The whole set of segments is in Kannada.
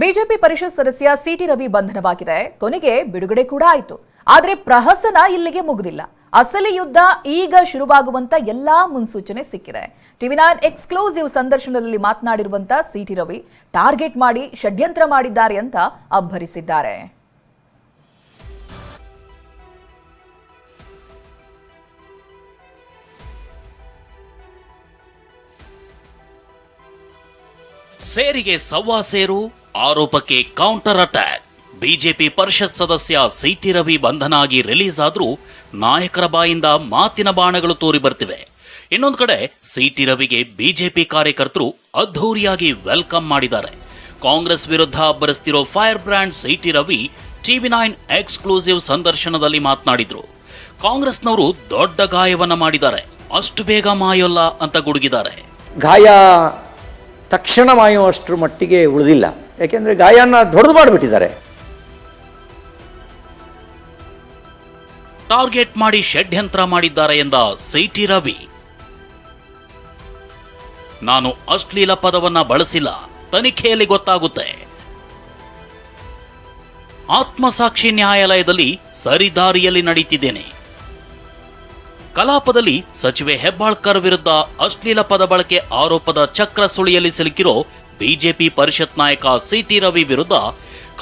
ಬಿಜೆಪಿ ಪರಿಷತ್ ಸದಸ್ಯ ಸಿಟಿ ರವಿ ಬಂಧನವಾಗಿದೆ. ಕೊನೆಗೆ ಬಿಡುಗಡೆ ಕೂಡ ಆಯಿತು. ಆದರೆ ಪ್ರಹಸನ ಇಲ್ಲಿಗೆ ಮುಗಿದಿಲ್ಲ. ಅಸಲಿ ಯುದ್ಧ ಈಗ ಶುರುವಾಗುವಂತ ಎಲ್ಲಾ ಮುನ್ಸೂಚನೆ ಸಿಕ್ಕಿದೆ. ಟಿವಿ ನೈನ್ ಎಕ್ಸ್ಕ್ಲೂಸಿವ್ ಸಂದರ್ಶನದಲ್ಲಿ ಮಾತನಾಡಿರುವಂತ ಸಿಟಿ ರವಿ, ಟಾರ್ಗೆಟ್ ಮಾಡಿ, ಷಡ್ಯಂತ್ರ ಮಾಡಿದ್ದಾರೆ ಅಂತ ಅಬ್ಬರಿಸಿದ್ದಾರೆ. ಸೇರಿಗೆ ಸವ್ವಾ ಸೇರು ಆರೋಪಕ್ಕೆ ಕೌಂಟರ್ ಅಟ್ಯಾಕ್ ಬಿಜೆಪಿ ಪರಿಷತ್ ಸದಸ್ಯ ಸಿಟಿ ರವಿ ಬಂಧನಾಗಿ ರಿಲೀಸ್ ಆದರೂ ನಾಯಕರ ಬಾಯಿಂದ ಮಾತಿನ ಬಾಣಗಳು ತೋರಿ ಬರ್ತಿವೆ. ಇನ್ನೊಂದು ಕಡೆ ಸಿಟಿ ರವಿಗೆ ಬಿಜೆಪಿ ಕಾರ್ಯಕರ್ತರು ಅದ್ಧೂರಿಯಾಗಿ ವೆಲ್ಕಮ್ ಮಾಡಿದ್ದಾರೆ. ಕಾಂಗ್ರೆಸ್ ವಿರುದ್ಧ ಅಬ್ಬರಿಸ್ತಿರೋ fire brand C T Ravi TV nine exclusive ಸಂದರ್ಶನದಲ್ಲಿ ಮಾತನಾಡಿದ್ರು. ಕಾಂಗ್ರೆಸ್ನವರು ದೊಡ್ಡ ಗಾಯವನ್ನ ಮಾಡಿದ್ದಾರೆ. ಅಷ್ಟು ಬೇಗ ಮಾಯೋಲ್ಲ ಅಂತ ಗುಡುಗಿದ್ದಾರೆ. ಗಾಯ ತಕ್ಷಣ ಮಾಯುವಷ್ಟರ ಮಟ್ಟಿಗೆ ಉಳಿದಿಲ್ಲ. ಯಾಕೆಂದರೆ ಗಾಯನ ದೊಡ್ಡದು ಮಾಡಿಬಿಟ್ಟಿದ್ದಾರೆ. ಟಾರ್ಗೆಟ್ ಮಾಡಿ ಷಡ್ಯಂತ್ರ ಮಾಡಿದ್ದಾರೆ ಎಂದ ಸಿಟಿ ರವಿ. ನಾನು ಅಶ್ಲೀಲ ಪದವನ್ನ ಬಳಸಿಲ್ಲ, ತನಿಖೆಯಲ್ಲಿ ಗೊತ್ತಾಗುತ್ತೆ. ಆತ್ಮಸಾಕ್ಷಿ ನ್ಯಾಯಾಲಯದಲ್ಲಿ ಸರಿದಾರಿಯಲ್ಲಿ ನಡೀತಿದ್ದೇನೆ. ಕಲಾಪದಲ್ಲಿ ಸಚಿವೆ ಹೆಬ್ಬಾಳ್ಕರ್ ವಿರುದ್ಧ ಅಶ್ಲೀಲ ಪದ ಬಳಕೆ ಆರೋಪದ ಚಕ್ರ ಸುಳಿಯಲ್ಲಿ ಸಿಲುಕಿರೋ ಬಿಜೆಪಿ ಪರಿಷತ್ ನಾಯಕ ಸಿಟಿ ರವಿ ವಿರುದ್ಧ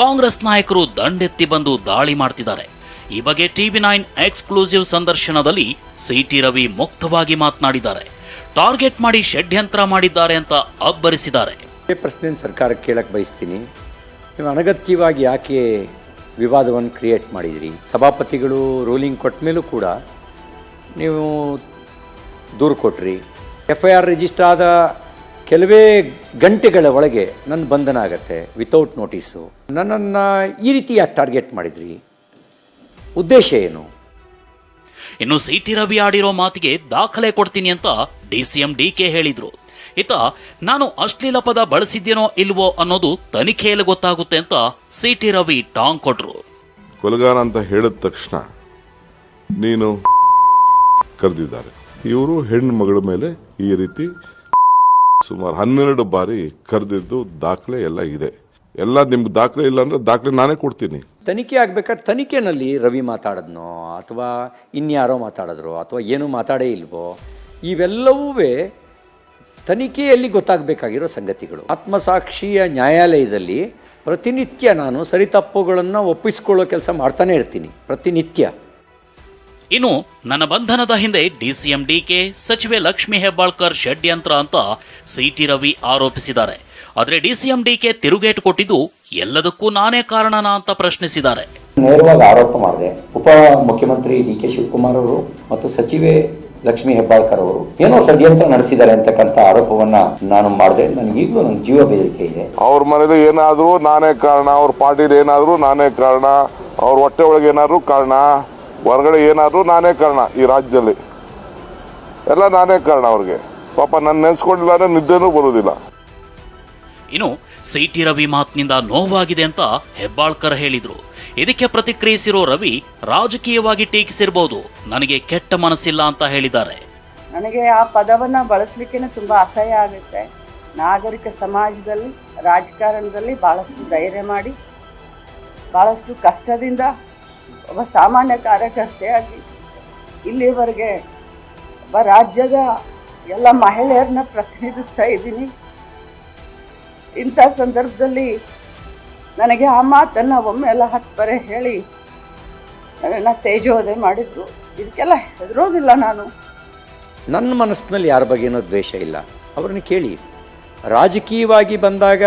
ಕಾಂಗ್ರೆಸ್ ನಾಯಕರು ದಂಡೆತ್ತಿ ಬಂದು ದಾಳಿ ಮಾಡ್ತಿದ್ದಾರೆ. ಈ ಬಗ್ಗೆ ಟಿವಿ ನೈನ್ ಎಕ್ಸ್ಕ್ಲೂಸಿವ್ ಸಂದರ್ಶನದಲ್ಲಿ ಸಿಟಿ ರವಿ ಮುಕ್ತವಾಗಿ ಮಾತನಾಡಿದ್ದಾರೆ. ಟಾರ್ಗೆಟ್ ಮಾಡಿ ಷಡ್ಯಂತ್ರ ಮಾಡಿದ್ದಾರೆ ಅಂತ ಅಬ್ಬರಿಸಿದ್ದಾರೆ. ಪ್ರಶ್ನೆ ಸರ್ಕಾರಕ್ಕೆ ಕೇಳಕ್ಕೆ ಬಯಸ್ತೀನಿ. ನೀವು ಅನಗತ್ಯವಾಗಿ ಯಾಕೆ ವಿವಾದವನ್ನು ಕ್ರಿಯೇಟ್ ಮಾಡಿದಿರಿ? ಸಭಾಪತಿಗಳು ರೂಲಿಂಗ್ ಕೊಟ್ಟ ಮೇಲೂ ಕೂಡ ನೀವು ದೂರು ಕೊಟ್ರಿ. ಎಫ್ ಐ ಆರ್ ರಿಜಿಸ್ಟರ್ ಆದ ಕೆಲವೇ ಗಂಟೆಗಳ ಒಳಗೆ ನನ್ನ ಬಂಧನ ಆಗತ್ತೆ ವಿತೌಟ್ ನೋಟಿಸು ನನ್ನನ್ನು ಈ ರೀತಿ ಯಾಕೆ ಟಾರ್ಗೆಟ್ ಮಾಡಿದ್ರಿ. ಉದ್ದೇಶ ಏನು? ಇನ್ನು ಸಿಟಿ ರವಿ ಆಡಿರೋ ಮಾತಿಗೆ ದಾಖಲೆ ಕೊಡ್ತೀನಿ ಅಂತ D C M D K ಹೇಳಿದ್ರು. ಇತ ನಾನು ಅಶ್ಲೀಲ ಪದ ಬಳಸಿದ್ದೇನೋ ಇಲ್ವೋ ಅನ್ನೋದು ತನಿಖೆಯಲ್ಲಿ ಗೊತ್ತಾಗುತ್ತೆ ಅಂತ ಸಿ ಟಿ ರವಿ ಟಾಂಗ್ ಕೊಟ್ರು. ಕೊಲಗಾರ ಅಂತ ಹೇಳಿದ ತಕ್ಷಣ ನೀನು ಕರೆದಿದ್ದಾರೆ. ಇವರು ಹೆಣ್ಣು ಮಗಳ ಮೇಲೆ ಈ ರೀತಿ ಸುಮಾರು ಹನ್ನೆರಡು ಬಾರಿ ಕರೆದಿದ್ದು ದಾಖಲೆ ಎಲ್ಲ ಇದೆ. ಎಲ್ಲ ನಿಮ್ಗೆ ದಾಖಲೆ ಇಲ್ಲ ಅಂದ್ರೆ ದಾಖಲೆ ನಾನೇ ಕೊಡ್ತೀನಿ. ತನಿಖೆ ಆಗ್ಬೇಕಾದ್ರೆ ತನಿಖೆನಲ್ಲಿ ರವಿ ಮಾತಾಡದ್ನೋ ಅಥವಾ ಇನ್ಯಾರೋ ಮಾತಾಡಿದ್ರು ಅಥವಾ ಏನೂ ಮಾತಾಡೇ ಇಲ್ವೋ ಇವೆಲ್ಲವೂ ತನಿಖೆಯಲ್ಲಿ ಗೊತ್ತಾಗಬೇಕಾಗಿರೋ ಸಂಗತಿಗಳು. ಆತ್ಮಸಾಕ್ಷಿಯ ನ್ಯಾಯಾಲಯದಲ್ಲಿ ಪ್ರತಿನಿತ್ಯ ನಾನು ಸರಿತಪ್ಪುಗಳನ್ನು ಒಪ್ಪಿಸ್ಕೊಳ್ಳೋ ಕೆಲಸ ಮಾಡ್ತಾನೆ ಇರ್ತೀನಿ, ಪ್ರತಿನಿತ್ಯ. ಇನ್ನು ನನ್ನ ಬಂಧನದ ಹಿಂದೆ ಡಿಸಿಎಂ ಡಿಕೆ ಸಚಿವೆ ಲಕ್ಷ್ಮಿ ಹೆಬ್ಬಾಳ್ಕರ್ ಷಡ್ಯಂತ್ರ ಅಂತ ಸಿಟಿ ರವಿ ಆರೋಪಿಸಿದ್ದಾರೆ. ಆದರೆ ಡಿಸಿಎಂ ಡಿಕೆ ತಿರುಗೇಟು ಕೊಟ್ಟಿದ್ದು ಎಲ್ಲದಕ್ಕೂ ನಾನೇ ಕಾರಣನಾ ಅಂತ ಪ್ರಶ್ನಿಸಿದ್ದಾರೆ. ನೇರವಾಗಿ ಆರೋಪ ಮಾಡಿದೆ. ಉಪ ಮುಖ್ಯಮಂತ್ರಿ ಡಿ ಕೆ ಶಿವಕುಮಾರ್ ಅವರು ಮತ್ತು ಸಚಿವೆ ಲಕ್ಷ್ಮಿ ಹೆಬ್ಬಾಳ್ಕರ್ ಅವರು ಏನೋ ಷಡ್ಯಂತ್ರ ನಡೆಸಿದ್ದಾರೆ ಅಂತಕ್ಕಂಥ ಆರೋಪವನ್ನ ನಾನು ಮಾಡಿದೆ. ನನಗೆ ಈಗಲೂ ನನ್ನ ಜೀವ ಬೆದರಿಕೆ ಇದೆ. ಅವ್ರ ಮನೇಲಿ ಏನಾದರೂ ನಾನೇ ಕಾರಣ ಅವ್ರ ಪಾರ್ಟಿಲಿ ಏನಾದರೂ ನಾನೇ ಕಾರಣ ಅವ್ರ ಹೊಟ್ಟೆ ಒಳಗೆ ಏನಾದರೂ ಕಾರಣ? ಹೊರಗಡೆ ಏನಾದರೂ ನಾನೇ ಕಾರಣ ಈ ರಾಜ್ಯದಲ್ಲಿ. ಎಲ್ಲ ನಾನೇ ಕಾರಣ ಅವ್ರಿಗೆ. ಪಾಪ ನನ್ನ ನೆನೆಸ್ಕೊಂಡಿಲ್ಲ ಅಂದರೆ ನಿದ್ದೆನೂ ಬರುವುದಿಲ್ಲ ಇನ್ನು ಸಿಟಿ ರವಿ ಮಾತಿನಿಂದ ನೋವಾಗಿದೆ ಅಂತ ಹೆಬ್ಬಾಳ್ಕರ್ ಹೇಳಿದ್ರು. ಇದಕ್ಕೆ ಪ್ರತಿಕ್ರಿಯಿಸಿರೋ ರವಿ ರಾಜಕೀಯವಾಗಿ ಟೀಕಿಸಿರ್ಬೋದು. ನನಗೆ ಕೆಟ್ಟ ಮನಸ್ಸಿಲ್ಲ ಅಂತ ಹೇಳಿದ್ದಾರೆ. ನನಗೆ ಆ ಪದವನ್ನು ಬಳಸಲಿಕ್ಕೆ ತುಂಬ ಅಸಹ್ಯ ಆಗುತ್ತೆ. ನಾಗರಿಕ ಸಮಾಜದಲ್ಲಿ ರಾಜಕಾರಣದಲ್ಲಿ ಭಾಳಷ್ಟು ಧೈರ್ಯ ಮಾಡಿ ಭಾಳಷ್ಟು ಕಷ್ಟದಿಂದ ಒಬ್ಬ ಸಾಮಾನ್ಯ ಕಾರ್ಯಕರ್ತೆಯಾಗಿ ಇಲ್ಲಿವರೆಗೆ ಒಬ್ಬ ರಾಜ್ಯದ ಎಲ್ಲ ಮಹಿಳೆಯರನ್ನ ಪ್ರತಿನಿಧಿಸ್ತಾ ಇದ್ದೀನಿ. ಇಂಥ ಸಂದರ್ಭದಲ್ಲಿ ನನಗೆ ಆ ಮಾತನ್ನು ಒಮ್ಮೆ ಎಲ್ಲ ಹತ್ತು ಹೇಳಿ ನನ್ನನ್ನು ತೇಜೋದೆ ಮಾಡಿದ್ದು. ಇದಕ್ಕೆಲ್ಲ ಹೆದರೋದಿಲ್ಲ ನಾನು. ನನ್ನ ಮನಸ್ಸಿನಲ್ಲಿ ಯಾರ ಬಗ್ಗೆನೋ ದ್ವೇಷ ಇಲ್ಲ. ಅವ್ರನ್ನ ಕೇಳಿ. ರಾಜಕೀಯವಾಗಿ ಬಂದಾಗ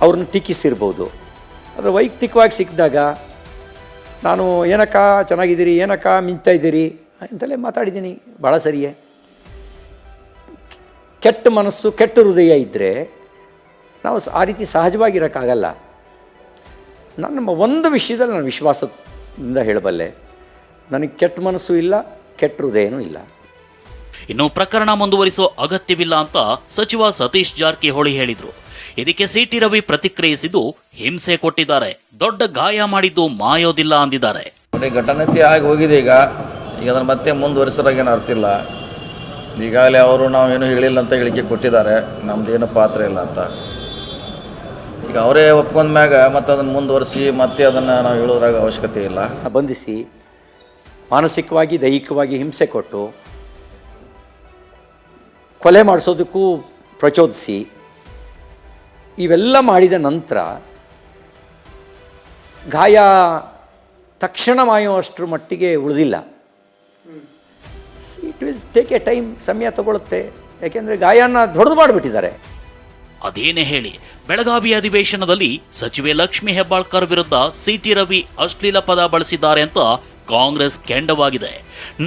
ಅವ್ರನ್ನ ಟೀಕಿಸಿರ್ಬೋದು. ಅದು ವೈಯಕ್ತಿಕವಾಗಿ ಸಿಕ್ಕಿದಾಗ ನಾನು ಏನಕ್ಕ ಚೆನ್ನಾಗಿದ್ದೀರಿ, ಏನಕ್ಕ ಮಿಂಚ್ತಾ ಇದ್ದೀರಿ? ಅಂತಲೇ ಮಾತಾಡಿದ್ದೀನಿ ಭಾಳ ಸರಿಯೇ. ಕೆಟ್ಟ ಮನಸ್ಸು, ಕೆಟ್ಟ ಹೃದಯ ಇದ್ದರೆ ನಾವು ಆ ರೀತಿ ಸಹಜವಾಗಿರೋಕ್ಕಾಗಲ್ಲ. ನನ್ನ ಒಂದು ವಿಷಯದಲ್ಲಿ ನಾನು ವಿಶ್ವಾಸದಿಂದ ಹೇಳಬಲ್ಲೆ. ನನಗೆ ಕೆಟ್ಟ ಮನಸ್ಸು ಇಲ್ಲ, ಕೆಟ್ಟ ಹೃದಯನೂ ಇಲ್ಲ. ಇನ್ನು ಪ್ರಕರಣ ಮುಂದುವರಿಸೋ ಅಗತ್ಯವಿಲ್ಲ ಅಂತ ಸಚಿವ ಸತೀಶ್ ಜಾರಕಿಹೊಳಿ ಹೇಳಿದ್ರು. ಇದಕ್ಕೆ ಸಿಟಿ ರವಿ ಪ್ರತಿಕ್ರಿಯಿಸಿದ್ದು ಹಿಂಸೆ ಕೊಟ್ಟಿದ್ದಾರೆ. ದೊಡ್ಡ ಗಾಯ ಮಾಡಿದ್ದು ಮಾಯೋದಿಲ್ಲ ಅಂದಿದ್ದಾರೆ. ಘಟನೆ ಘಟನೆತೆ ಆಗಿ ಹೋಗಿದೆ ಈಗ. ಈಗ ಅದನ್ನು ಮತ್ತೆ ಮುಂದುವರಿಸೋರಾಗೇನು ಅರ್ಥ ಇಲ್ಲ. ಈಗಾಗಲೇ ಅವರು ನಾವು ಏನು ಹೇಳಿಲ್ಲ ಅಂತ ಹೇಳಿಕೆ ಕೊಟ್ಟಿದ್ದಾರೆ. ನಮ್ಮದೇನು ಪಾತ್ರ ಇಲ್ಲ ಅಂತ. ಈಗ ಅವರೇ ಒಪ್ಕೊಂಡ ಮ್ಯಾಗ ಮತ್ತೆ ಅದನ್ನು ಮುಂದುವರಿಸಿ ಮತ್ತೆ ಅದನ್ನು ನಾವು ಹೇಳೋದ್ರಾಗ ಅವಶ್ಯಕತೆ ಇಲ್ಲ. ಬಂಧಿಸಿ ಮಾನಸಿಕವಾಗಿ ದೈಹಿಕವಾಗಿ ಹಿಂಸೆ ಕೊಟ್ಟು ಕೊಲೆ ಮಾಡಿಸೋದಕ್ಕೂ ಪ್ರಚೋದಿಸಿ ಇವೆಲ್ಲ ಮಾಡಿದ ನಂತರ ಗಾಯ ತಕ್ಷಣ ಮಾಯುವಷ್ಟರ ಮಟ್ಟಿಗೆ ಉಳಿದಿಲ್ಲ. It will take a time ಸಮಯ ತಗೊಳುತ್ತೆ. ಯಾಕೆಂದರೆ ಗಾಯನ ದೊಡ್ಡದು ಮಾಡಿಬಿಟ್ಟಿದ್ದಾರೆ. ಅದೇನೇ ಹೇಳಿ, ಬೆಳಗಾವಿ ಅಧಿವೇಶನದಲ್ಲಿ ಸಚಿವೆ ಲಕ್ಷ್ಮಿ ಹೆಬ್ಬಾಳ್ಕರ್ ವಿರುದ್ಧ ಸಿಟಿ ರವಿ ಅಶ್ಲೀಲ ಪದ ಬಳಸಿದ್ದಾರೆ ಅಂತ ಕಾಂಗ್ರೆಸ್ ಕೆಂಡವಾಗಿದೆ.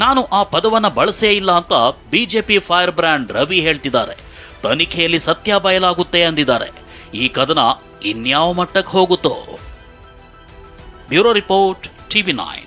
ನಾನು ಆ ಪದವನ್ನು ಬಳಸೇ ಇಲ್ಲ ಅಂತ ಬಿಜೆಪಿ ಫೈರ್ ಬ್ರ್ಯಾಂಡ್ ರವಿ ಹೇಳ್ತಿದ್ದಾರೆ. ತನಿಖೆಯಲ್ಲಿ ಸತ್ಯ ಬಯಲಾಗುತ್ತೆ ಅಂದಿದ್ದಾರೆ. ಈ ಕದನ ಇನ್ಯಾವ ಮಟ್ಟಕ್ಕೆ ಹೋಗುತ್ತೋ? Bureau report TV nine.